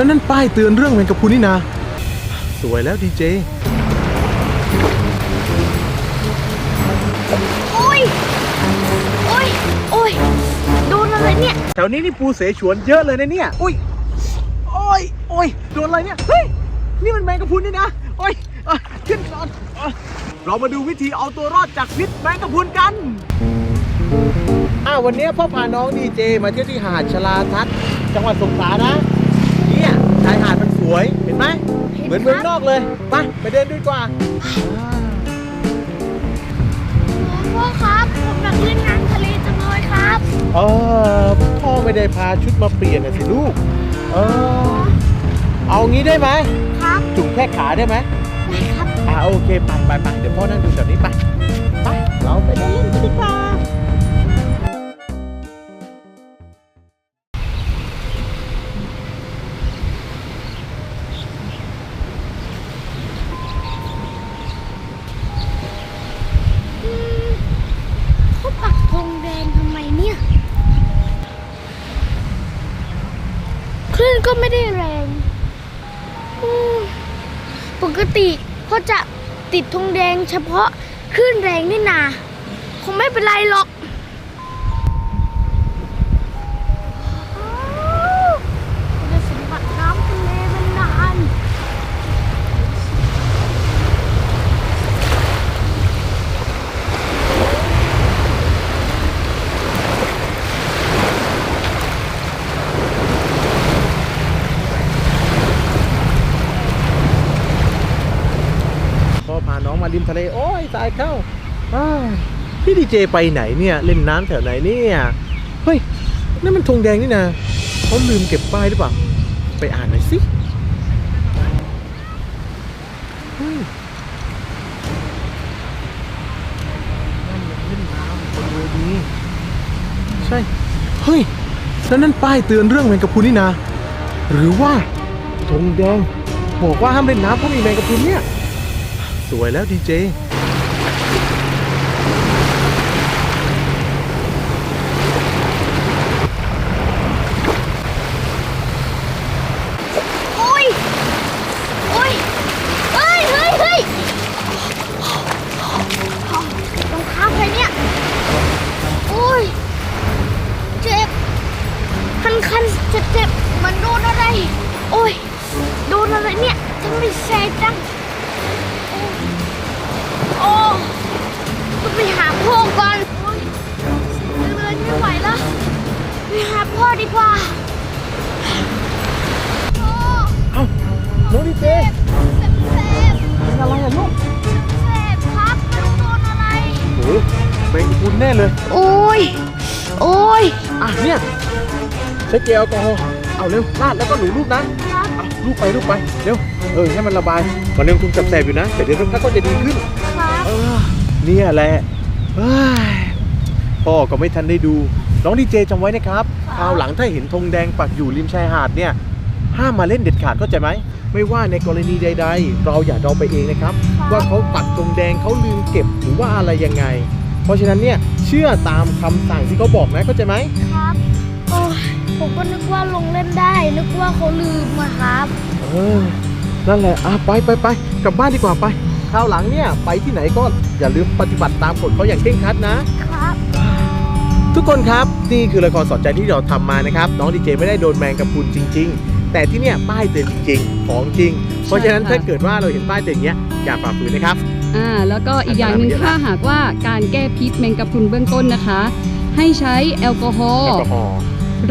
แล้วนั่นป้ายเตือนเรื่องแมงกะพรุนนี่นะ สวยแล้วดีเจ โอ้ย โอ้ย โอ้ย โดนอะไรเนี่ย แถวนี้นี่ปูเสฉวนเยอะเลยนะเนี่ย อุ้ย โอ้ย โอ้ย โดนอะไรเนี่ย เฮ้ย นี่มันแมงกะพรุนนี่นะ โอ้ยเอ้ยขึ้นก่อนเอ้ยเรามาดูวิธีเอาตัวรอดจากพิษแมงกะพรุนกันอ้าววันนี้พ่อพาน้องดีเจมาเที่ยวที่หาดชลาทัศน์จังหวัดสงขลานะเนี่ยชายหาดมันสวย เห็นไหม เห็นเหมือนครับเมืองนอกเลย ไป ไปเดินดูดีกว่าพ่อครับผมอยากเล่นน้ำทะเลจังเลยครับ เออพ่อไม่ได้พาชุดมาเปลี่ยนนะสิลูก เออ เอางี้ได้ไหมครับจุกแค่ขาได้ไหมได้ครับ อ่าโอเค ไปไปไปเดี๋ยวพ่อนั่งดูแถวนี้ไป ไป เราไปเดินเล่นกันดีกว่าเขา ได้แรงปกติเขาจะติดธงแดงเฉพาะขึ้นแรงนี่นา คงไม่เป็นไรหรอกอ้าวได้สัมผัสน้ำทะเลเป็นนาน พ่อพาน้องมาริมทะเล โอ้ ยตายเข้าพี่ดีเจไปไหนเนี่ยเล่นน้ำแถวไหนเนี่ยเฮ้ยนั่นมันธงแดงนี่นะเขาลืมเก็บป้ายหรือเปล่าไปอ่านหน่อยสิเฮ้ยนั่นมันเล่นน้ำบนเวทีใช่ เฮ้ยแล้วนั่นป้ายเตือนเรื่องแมงกะพรุนนี่นะ หรือว่าธงแดงบอกว่าห้ามเล่นน้ำเพราะมีแมงกะพรุนเนี่ย สวยแล้วดีเจ เจ็บเจ็บเหมันโดนอะไร โอ้ย โดนอะไรเนี่ยทำไมแสบจัง โอ้ต้องไปหาพ่อก่อนโอ้ยเดินไม่ไหวแล้ว ไปหาพ่อดีกว่าพ่อเอ้าน้องดีเจเจ็บเจ็บเป็นอะไรอะลูกเจ็บครับไม่รู้โดนอะไรโอ้แมงกะพรุนแน่เลย โอ้ย โอ้ย อะเนี่ย ใช้เจลแอลกอฮอล์เอาเร็วลาดแล้วก็หนูรูปนะครับอะรูปไปรูปไปเร็วเออให้มันระบายมันยังคงแสบๆอยู่นะแต่เดี๋ยวสักพักก็จะดีขึ้นครับเออเนี่ยแหละเฮ้ยพ่อก็ไม่ทันได้ดู น้องดีเจจำไว้นะครับคราวหลังถ้าเห็นธงแดงปักอยู่ริมชายหาดเนี่ยห้ามมาเล่นเด็ดขาดเข้าใจไหมไม่ว่าในกรณีใด ๆ เราอย่าเดาไปเองนะครับ ว่าเขาปักธงแดงเขาลืมเก็บหรือว่าอะไรยังไง เพราะฉะนั้นเนี่ยเชื่อตามคำสั่งที่เขาบอกนะเข้าใจไหมครับโอ้ย ผมก็นึกว่าลงเล่นได้ นึกว่าเขาลืมอะครับ เออ นั่นแหละอะไปไปไปกลับบ้านดีกว่าไปคราวหลังเนี่ย ไปที่ไหนก็อย่าลืมปฏิบัติตามกฎเขาอย่างเคร่งครัดนะ ครับ ทุกคนครับ นี่คือละครสอนใจที่เราทำมานะครับ น้องดีเจไม่ได้โดนแมงกะพรุนจริง ๆ แต่ที่เนี่ยป้ายเตือนจริง ๆ ของจริง เพราะฉะนั้นใช่ค่ะ ถ้าเกิดว่าเราเห็นป้ายเตือนอย่างเงี้ยอย่าฝ่าฝืนนะครับ อ่าแล้วก็อีกอย่างหนึ่งอันตรายมันเยอะนะถ้าหากว่าการแก้พิษแมงกะพรุนเบื้องต้นนะคะ ให้ใช้แอลกอฮอแอลล์กอฮอล์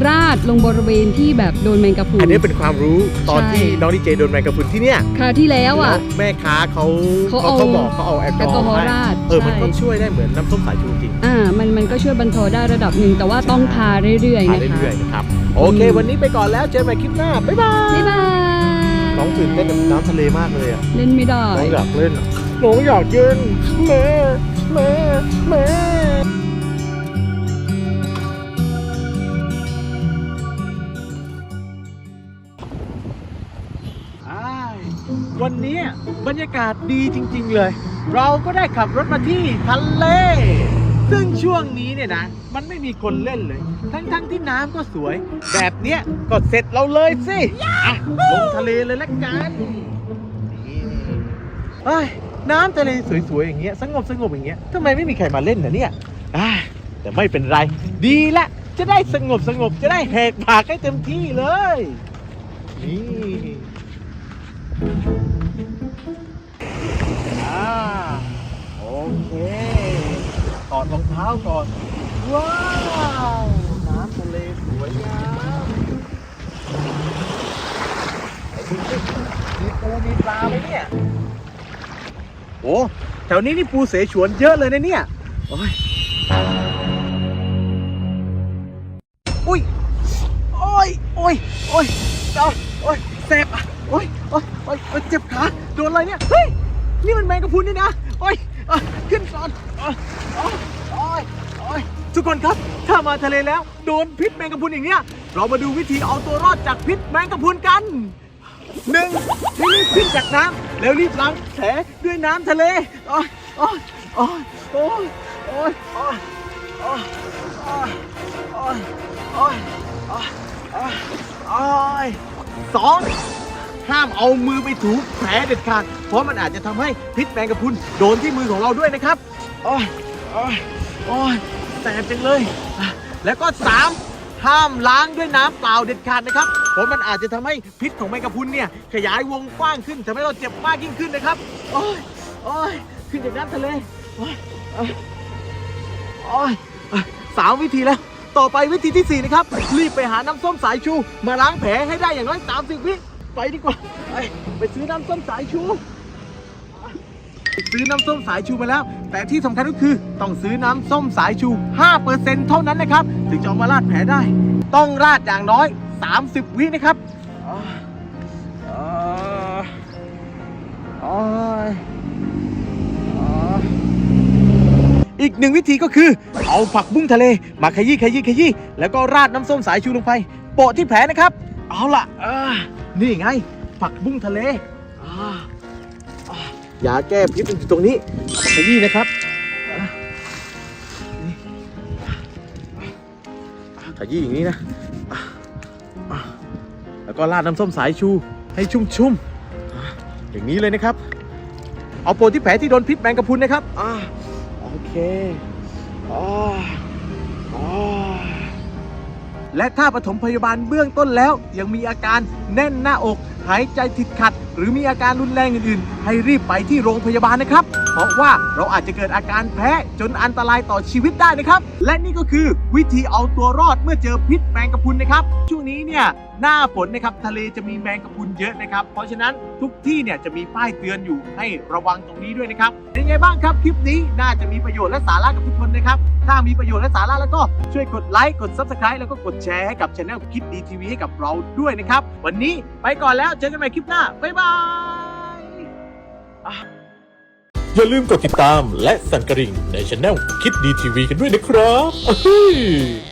ราดลงบริเวณที่แบบโดนแมงกะพรุน อันนี้เป็นความรู้ตอนใช่ ที่น้องดีเจโดนแมงกะพรุนที่เนี่ยคราวที่แล้วอะ แล้วแม่ค้าเขาเขาเขาเอาเขาบอกเขาเอาแอลกแออลฮกออล์ฮอล์ให้ราดเออมันก็ใช่ช่วยได้เหมือนน้ำส้มสายชูจริงอ่ามันมันก็ช่วยบรรเทาได้ระดับหนึ่งแต่ว่าต้องทาเรื่อยๆทานนะคะเรื่อยๆนะครับโอเค วันนี้ไปก่อนแล้วเจอกันใหม่คลิปหน้าบ๊ายบายบ๊ายบายน้องตื่นเต้นกับน้ำทะเลมากเลยอะเล่นไม่ได้ น้องอยากเล่นอะน้องอยากเย็นแม่แม่แม่ วันนี้บรรยากาศดีจริง ๆ เลย เราก็ได้ขับรถมาที่ทะเล ซึ่งช่วงนี้เนี่ยนะ มันไม่มีคนเล่นเลย ทั้งๆที่น้ำก็สวย แบบเนี้ยก็เสร็จเราเลยสิอะลงทะเลเลยละกันเอ้ยน้ำทะเลสวยๆอย่างเงี้ยสงบสงบๆอย่างเงี้ยทำไมไม่มีใครมาเล่นนะเนี่ยอ่าแต่ไม่เป็นไร ดีละ จะได้สงบสงบๆจะได้แหกปากให้เต็มที่เลย นี่ อ่าโอเคถอดรองเท้าก่อน ว้าว น้ำทะเลสวยงามมีปูมีปลาไหมเนี่ย โอ้แถวนี้นี่ปูเสฉวนเยอะเลยนะเนี่ยโอ้ยอุ้ย โอ้ย โอ้ย โอ้ยเอาโอ้ยแสบอะ อ้ยโอ้ยเจ็บขาโดนอะไรเนี่ยเฮ้ยนี่มันแมงกะพรุนนี่นะโอ้ยอะขึ้นก่อนโอ้ยโอ้ยโอ้ยโอ้ยทุกคนครับ ถ้ามาทะเลแล้วโดนพิษแมงกะพรุนอย่างเนี้ยเรามาดูวิธีเอาตัวรอดจากพิษแมงกะพรุนกันหนึ่งรีบขึ้นจากน้ำแล้วรีบล้างแผลด้วยน้ำทะเลโอ้ยโอ้ยโอ้ยโอ้ยโอ้ยโอ้ยโอ้ยโอ้ยโอ้ยโอ้ยโอ้ยสอง ห้ามเอามือไปถูแผลเด็ดขาด เพราะมันอาจจะทำให้พิษแมงกะพรุนโดนที่มือของเราด้วยนะครับโอ้ยโอ้ยโอ้ยแสบจังเลย แล้วก็สามห้ามล้างด้วยน้ำเปล่าเด็ดขาดนะครับ เพราะมันอาจจะทำให้พิษของแมงกะพรุนเนี่ยขยายวงกว้างขึ้นทำให้เราเจ็บมากยิ่งขึ้นนะครับ โอ้ยโอ้ยขึ้นจากน้ำทะเลโอ้ยโอ้ยโอ้ยอะสามวิธีแล้ว ต่อไปวิธีที่ 4 นะครับ รีบไปหาน้ำส้มสายชู มาล้างแผลให้ได้อย่างน้อย 30 วิ ไปดีกว่า ไปไปซื้อน้ำส้มสายชู ซื้อน้ำส้มสายชูมาแล้ว แต่ที่สำคัญก็คือต้องซื้อน้ำส้มสายชู 5%เท่านั้นนะครับ ถึงจะเอามาราดแผลได้ ต้องราดอย่างน้อย 30 วินะครับอ่าอ่าอ่าอ่าอีกหนึ่งวิธีก็คือ เอาผักบุ้งทะเล มาขยี้ขยี้ขยี้แล้วก็ราดน้ำส้มสายชูลงไป โปะที่แผลนะครับ เอาล่ะอ่า นี่ไง ผักบุ้งทะเลอย่ายาแก้พิษมันอยู่ตรงนี้ขยี้นะครับขยี้อย่างนี้นะ แล้วก็ราดน้ำส้มสายชูให้ชุ่มๆ อย่างนี้เลยนะครับ เอาโปะที่แผลที่โดนพิษแมงกะพรุนนะครับอโอเคอาอ่า และถ้าปฐมพยาบาลเบื้องต้นแล้วยังมีอาการแน่นหน้าอก หายใจติดขัด หรือมีอาการรุนแรงอื่นๆให้รีบไปที่โรงพยาบาลนะครับ เพราะว่าเราอาจจะเกิดอาการแพ้จนอันตรายต่อชีวิตได้นะครับ และนี่ก็คือวิธีเอาตัวรอดเมื่อเจอพิษแมงกะพรุนนะครับ ช่วงนี้เนี่ยหน้าฝนนะครับทะเลจะมีแมงกะพรุนเยอะนะครับ เพราะฉะนั้นทุกที่เนี่ยจะมีป้ายเตือนอยู่ให้ระวังตรงนี้ด้วยนะครับเป็นไงบ้างครับ คลิปนี้น่าจะมีประโยชน์และสาระกับทุกคนนะครับ ถ้ามีประโยชน์และสาระแล้วก็ช่วยกดไลค์กด Subscribe แล้วก็กดแชร์ให้กับช anel คิดดีทีวีให้กับเราด้วยนะครับ วันนี้ไปก่อนแล้วเจอกันใหม่คลิปหน้าบ๊ายบาย อย่าลืมกดติดตามและสั่นกระดิ่งในช anel คิดดีทีวีกันด้วยนะครับ